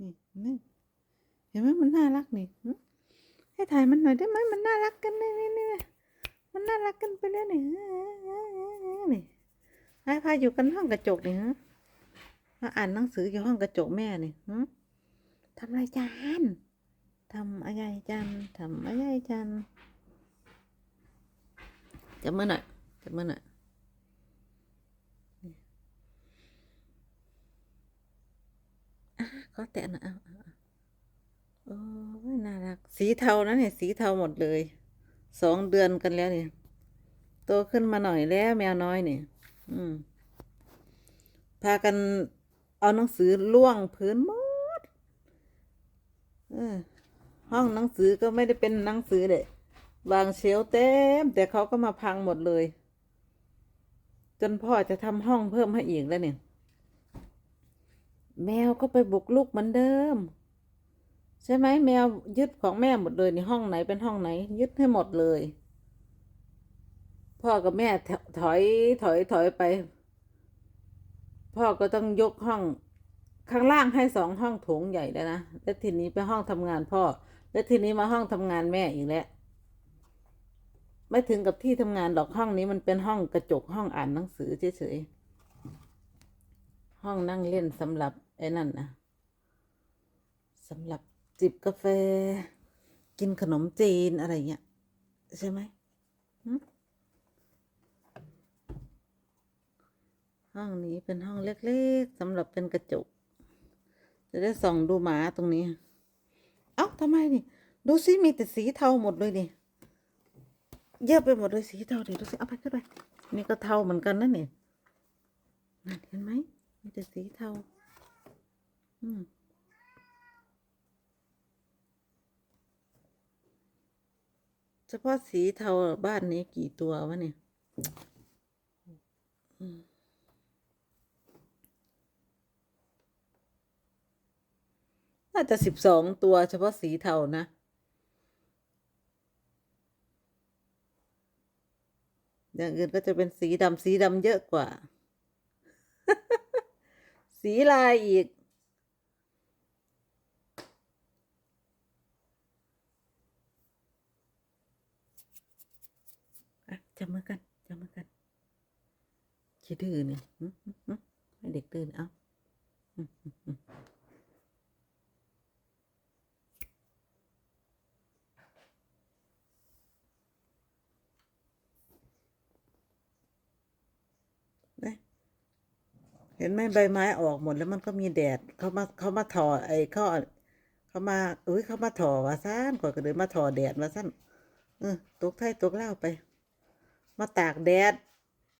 นี่นี่เห็นไหมมันน่ารักนี่ให้ถ่ายมันหน่อยได้ไหมมันน่ารักกันนี่นี่นี่มันน่ารักกันไปแล้วนี่นี่ให้พาอยู่กันห้องกระจกนี่ฮะมาอ่านหนังสืออยู่ห้องกระจกแม่นี่ทำอะไรจานทำอะไรจันทำอะไรจันจับมือหน่อยจับมือหน่อย ก็แตะนะเอาโอ้ยน่ารัก สีเทานะเนี่ยสีเทาหมดเลย สองเดือนกันแล้วเนี่ยโตขึ้นมาหน่อยแล้วแมวน้อยเนี่ยอืม พากันเอาหนังสือล่วงพื้นหมดเออห้องหนังสือก็ไม่ได้เป็นหนังสือเลยวางเชลเต็ม แต่เขาก็มาพังหมดเลย จนพ่อจะทำห้องเพิ่มให้อีกแล้วเนี่ย แมวก็ไปบุกลุกเหมือนเดิม ใช่ไหมแมวยึดของแม่หมดเลยในห้องไหนเป็นห้องไหน ยึดให้หมดเลย พ่อกับแม่ถอยถอยถอยไป พ่อก็ต้องยกห้องข้างล่างให้สองห้องโถงใหญ่แล้วนะแล้วทีนี้ไปห้องทำงานพ่อ แล้วทีนี้มาห้องทำงานแม่อีกแล้วไม่ถึงกับที่ทำงานหรอกห้องนี้มันเป็นห้องกระจกห้องอ่านหนังสือเฉยๆ ห้องนั่งเล่นสำหรับไอ้นั่นนะสำหรับจิบกาแฟ กินขนมจีนอะไรเงี้ยใช่ไหมห้องนี้เป็นห้องเล็กๆสำหรับเป็นกระจก จะได้ส่องดูหมาตรงนี้ เอ้าทำไมนี่ ดูสิมีแต่สีเทาหมดเลยนี่เยอะไปหมดเลยสีเทาเดี๋ยวดูสิเอาไปขึ้นไปนี่ก็เทาเหมือนกันนะเนี่ยเห็นไหม มีแต่สีเทา อืมเฉพาะสีเทาบ้านนี้กี่ตัววะเนี่ยน่าจะสิบสองตัวเฉพาะสีเทานะ อย่างอื่นก็จะเป็นสีดำสีดำเยอะกว่า สีลายอีกอจับมือกัน จับมือกันคิดดื้อเนี่ยให้เด็กตื่น เอาหึหึหึได้ เห็นไหมใบไม้ออกหมดแล้วมันก็มีแดดเขามาเขามาถอไอ้เขาเขามาเอ้ยเขามาถอว่าสั้นกว่าก็เลยมาถอแดดว่าสั้นเออตกไทยตกเล่าไป มาตากแดด